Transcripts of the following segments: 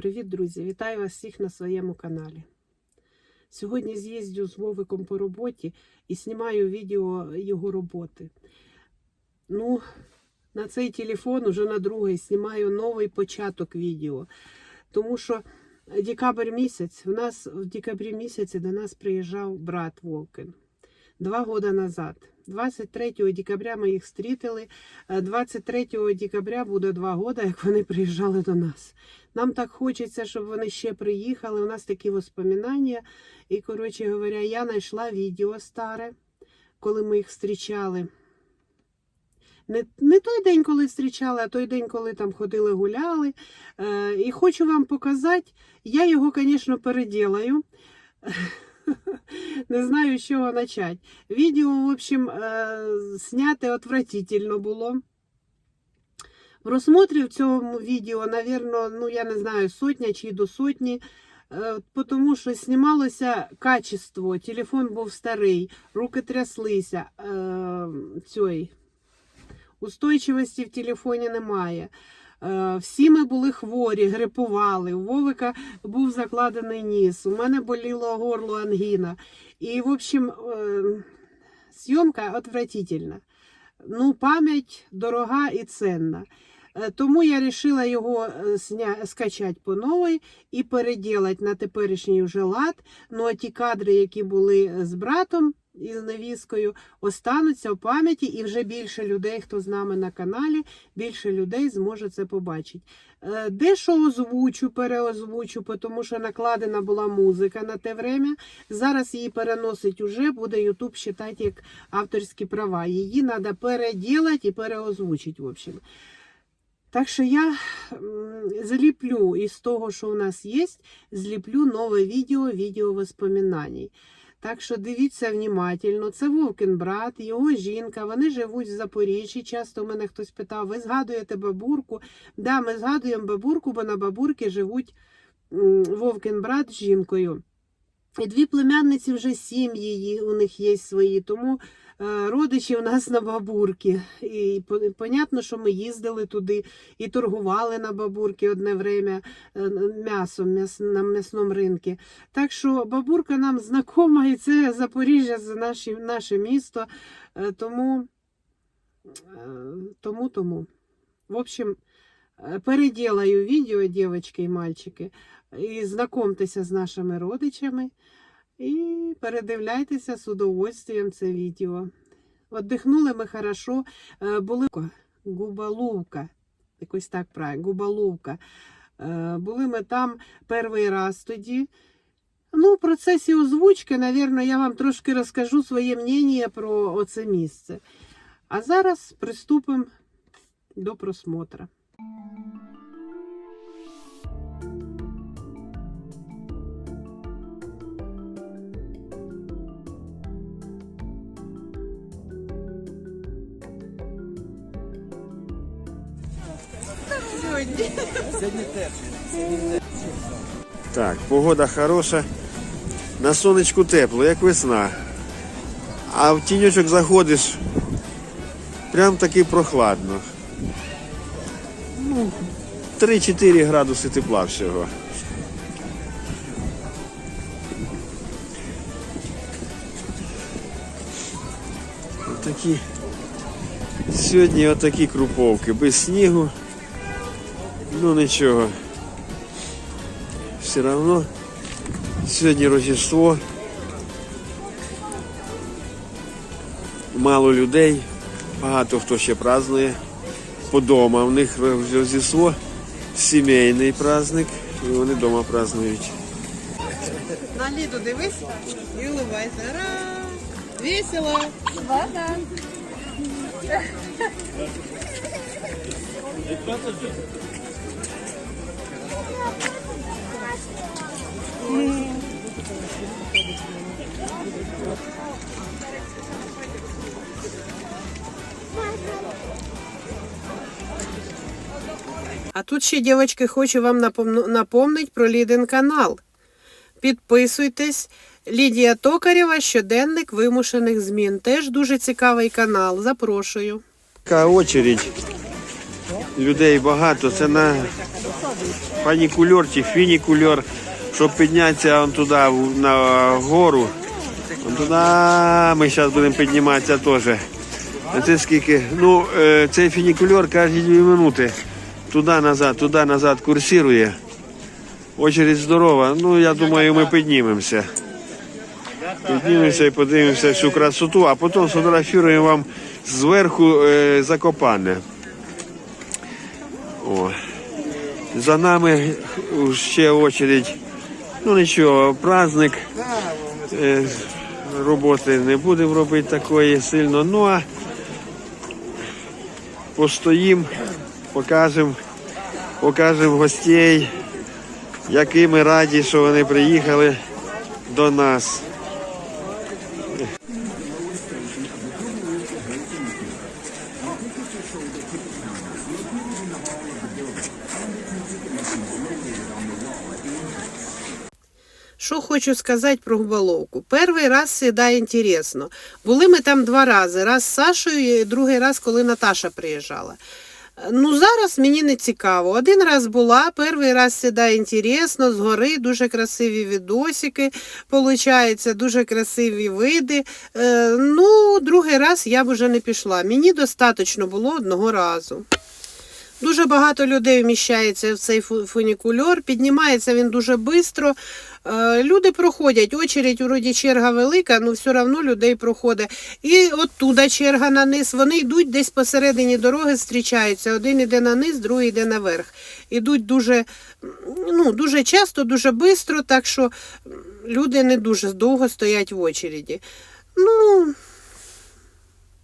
Привіт, друзі! Вітаю вас всіх на своєму каналі. Сьогодні з'їздю з Вовиком по роботі і знімаю відео його роботи. Ну, на цей телефон уже на другий знімаю новий початок відео. Тому що декабрь місяць, у нас в декабрі місяці до нас приїжджав брат Вовкин. Два роки назад. 23 декабря ми їх. Е, 23 декабря буде два роки, як вони приїжджали до нас. Нам так хочеться, щоб вони ще приїхали. У нас такі воспоминання. І, коротше говоря, я знайшла відео старе, коли ми їх зустрічали. Не, не той день, коли зустрічали, а той день, коли там ходили, гуляли. Е, і хочу вам показати, я його, звісно, переділаю. Не знаю, з чого почати. Відео, в общем, е, зняте отвратительно було. Просмотрів цього відео, навірно, ну я не знаю, сотня чи до сотні. Е, Тому що знімалося качество, телефон був старий, руки тряслися. Е. Устойчивості в телефоні немає. Е, Всі ми були хворі, грипували. У Вовика був закладений ніс. У мене боліло горло ангіна. І, в общем, е, зйомка отвратительна. Ну, пам'ять дорога і ценна. Е, Тому я вирішила його сня- скачати по новій і переділати на теперішній вже лад. Ну а ті кадри, які були з братом і з невісткою, остануться в пам'яті, і вже більше людей, хто з нами на каналі, більше людей зможе це побачити. Е, Дещо озвучу, переозвучу, тому що накладена була музика на те время. Зараз її переносить уже, буде Ютуб вважати як авторські права. Її треба переділати і переозвучити, в общем. Так що я зліплю із того, що у нас є, зліплю нове відео, відео воспоминань. Так що дивіться внимательно. Це Вовкін брат, його жінка. Вони живуть в Запоріжжі. Часто мене хтось питав: ви згадуєте бабурку? Да, ми згадуємо бабурку, бо на бабурки живуть Вовкін брат з жінкою. І дві племянниці вже сім'ї у них є свої, тому родичі у нас на бабурки. І по- понятно, що ми їздили туди і торгували на бабурки одне время е, м'ясом м'яс, на м'ясному ринку. Так що бабурка нам знакома, і це Запоріжжя, це наші, наше місто. Е, Тому, е, тому, тому. В общем, е, переділаю відео, дівчатки і мальчики, і знакомтеся з нашими родичами. І передивляйтеся з удовольствием це відео. Отдихнули ми хорошо. Е, Були Губаловка. Якось так правильно, Губаловка. Е, Були ми там перший раз тоді. Ну, в процесі озвучки, напевно, я вам трошки розкажу своє мнення про оце місце. А зараз приступимо до просмотра. Так, погода хороша. На сонечку тепло, як весна. А в тіньочок заходиш, прям таки прохладно. Ну, 3-4 градуси тепла всього. Отакі. Сьогодні отакі круповки, без снігу. Ну нічого. Все равно сьогодні Рождество. Мало людей, багато хто ще празднує. По дома в них Рождество, сімейний праздник, і вони вдома празднують. На Ліду дивись і улыбайся. Ура! Весело! А тут ще, дівчатки, хочу вам напомнити про Лідин канал. Підписуйтесь. Лідія Токарєва, щоденник вимушених змін. Теж дуже цікавий канал. Запрошую. Очередь. Людей багато. Це на фанікульор чи фінікульор, щоб піднятися он туди на гору. Вон туди ми зараз будемо підніматися теж. Це скільки? Ну, е, цей фінікульор кожні 2 минути. Туди назад, туди назад курсирує. Очередь здорова. Ну, я думаю, ми піднімемося. Піднімемося і подивимося всю красоту, а потім сфотографіруємо вам зверху е, закопане. О. За нами ще очередь. Ну нічого, праздник. Е, роботи не будемо робити такої сильно. Ну а постоїмо, покажемо, покажемо гостей, які ми раді, що вони приїхали до нас. Що хочу сказати про Губоловку. Перший раз всегда інтересно. Були ми там два рази. Раз з Сашою, і другий раз, коли Наташа приїжджала. Ну, зараз мені не цікаво. Один раз була, перший раз всегда інтересно, згори дуже красиві відосики, получається, дуже красиві види. Е, ну, другий раз я б уже не пішла. Мені достатньо було одного разу. Дуже багато людей вміщається в цей фунікульор, піднімається він дуже швидко. Люди проходять, очередь, вроді черга велика, але все одно людей проходить. І оттуда черга на низ. Вони йдуть десь посередині дороги, зустрічаються. Один іде на низ, другий йде наверх. Ідуть дуже, ну, дуже часто, дуже швидко, так що люди не дуже довго стоять в очереді. Ну,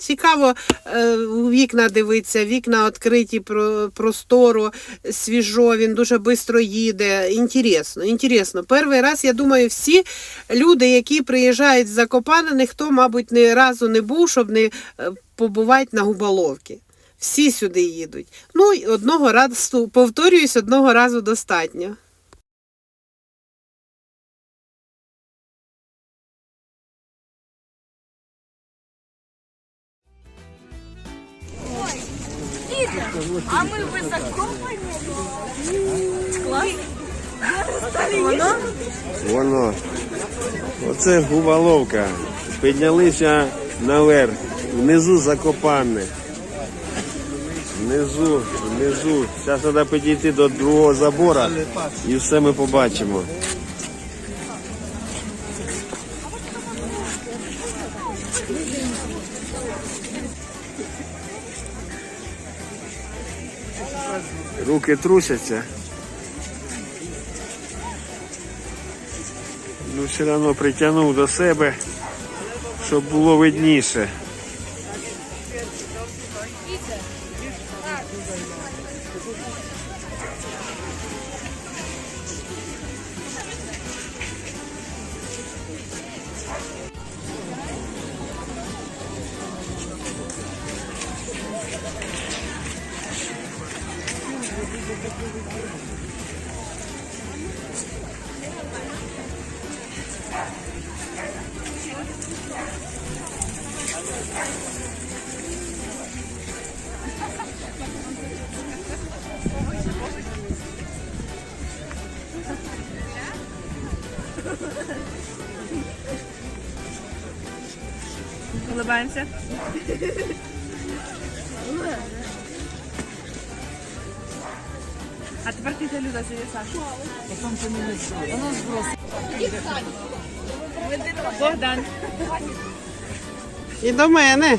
Цікаво е, вікна дивитися, вікна відкриті про, простору, свіжо, він дуже швидко їде. Інтересно, інтересно. Перший раз, я думаю, всі люди, які приїжджають з Закопана, ніхто, мабуть, ні разу не був, щоб не е, побувати на Губоловці. Всі сюди їдуть. Ну, одного разу, повторююсь, одного разу достатньо. А мы высоко Класс. Воно? Воно. Оце губоловка. Піднялися наверх. Внизу закопане. Внизу, внизу. Зараз треба підійти до другого забора і все ми побачимо. Руки трусяться. Ну, все одно притягнув до себе, щоб було видніше. Улыбаемся. А тепер ти Люда сиди Саша. Богдан. І до мене.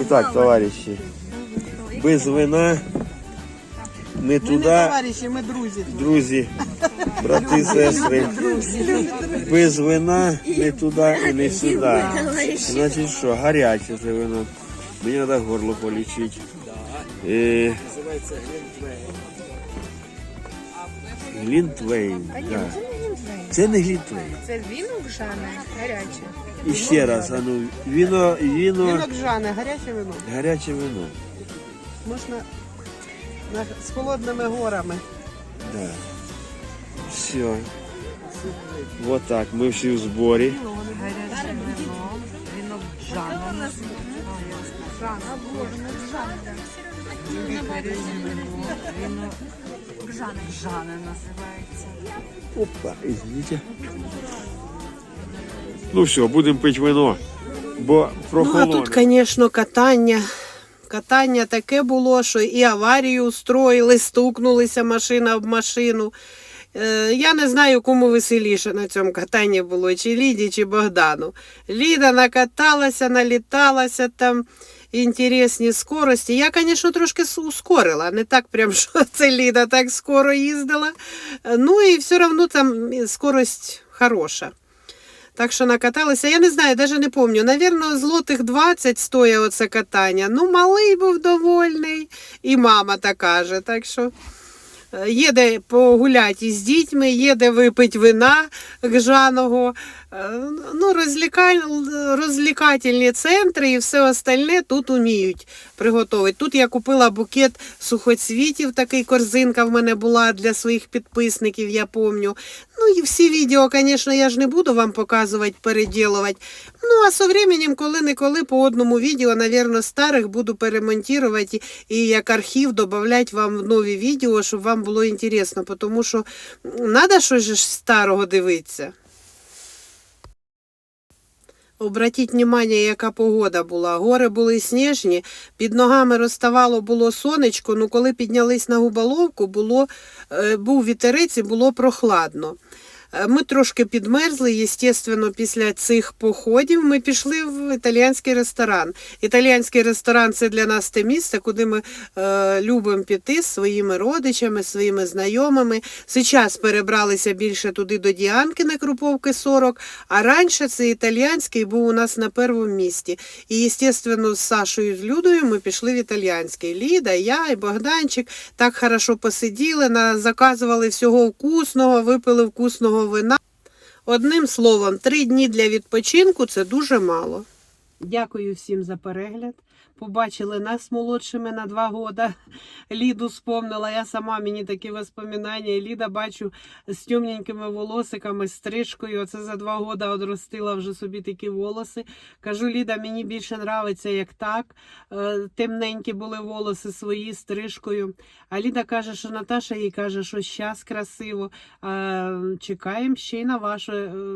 І так, товариші, без вина не Ми не туди, товариші, ми друзі. друзі, брати, сестри. Без вина не туди і не сюди. Значить що, гаряче це вино. Мені треба горло полічити. Е, Глінтвейн. так. Це не глінтвейн. Це віно гжане, гаряче. І ще раз, а ну, віно, віно, Вінок жане, гаряче вино. гаряче вино. Можна на, з холодними горами. Да. Все. Вот так, ми всі в зборі. Гаряче вино, Жана, боже, вино, віно гжане. Гжане називається. Опа, извините. Ну все, будемо пити вино. Бо Ну, а тут, звісно, катання. Катання таке було, що і аварію устроїли, стукнулися машина об машину. Е, Я не знаю, кому веселіше на цьому катанні було, чи Ліді, чи Богдану. Ліда накаталася, наліталася там інтересні скорості. Я, звісно, трошки ускорила. Не так прям, що це Ліда так скоро їздила. Ну і все одно там скорость хороша. Так що накаталися. Я не знаю, навіть не пам'ятаю. Навірно, злотих 20 стоїть оце катання. Ну, малий був довольний, і мама така же. Так що є де погуляти із дітьми, є де випити вина гжаного. Е, Ну, розлікательні центри і все остальне тут уміють приготувати. Тут я купила букет сухоцвітів, такий корзинка в мене була для своїх підписників, я пам'ятаю. Ну і всі відео, звісно, я ж не буду вам показувати, переділувати. Ну, а со временем, коли-неколи по одному відео, навірно, старих буду перемонтувати і, як архів додавати вам нові відео, щоб вам було інтересно, тому що треба щось старого дивитися. Обратіть внимание, яка погода була. Гори були сніжні, під ногами розставало було сонечко, ну коли піднялись на губоловку, було, е, був вітерець і було прохладно. Е, Ми трошки підмерзли, звісно, після цих походів ми пішли в італійський ресторан. Італійський ресторан це для нас те місце, куди ми е, любимо піти з своїми родичами, своїми знайомими. Зараз перебралися більше туди до Діанки на Круповки 40, а раніше це італійський був у нас на першому місці. І, звісно, з Сашою з Людою ми пішли в італійський. Ліда, я і Богданчик так хорошо посиділи, заказували всього вкусного, випили вкусного вина. Одним словом, три дні для відпочинку це дуже мало. Дякую всім за перегляд. Побачили нас молодшими на два года. Ліду спомнила. Я сама мені такі воспоминання. Ліда бачу з темненькими волосиками, стрижкою. Оце за два года одростила вже собі такі волоси. Кажу, Ліда, мені більше нравиться, як так. Е, Темненькі були волоси свої стрижкою. А Ліда каже, що Наташа їй каже, що щас красиво. Чекаємо ще й на вашу,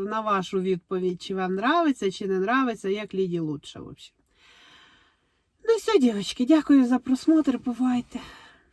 на вашу відповідь, чи вам нравиться, чи не нравиться, як Ліді лучше. В. Ну все, дівчатки, дякую за просмотр. Бувайте.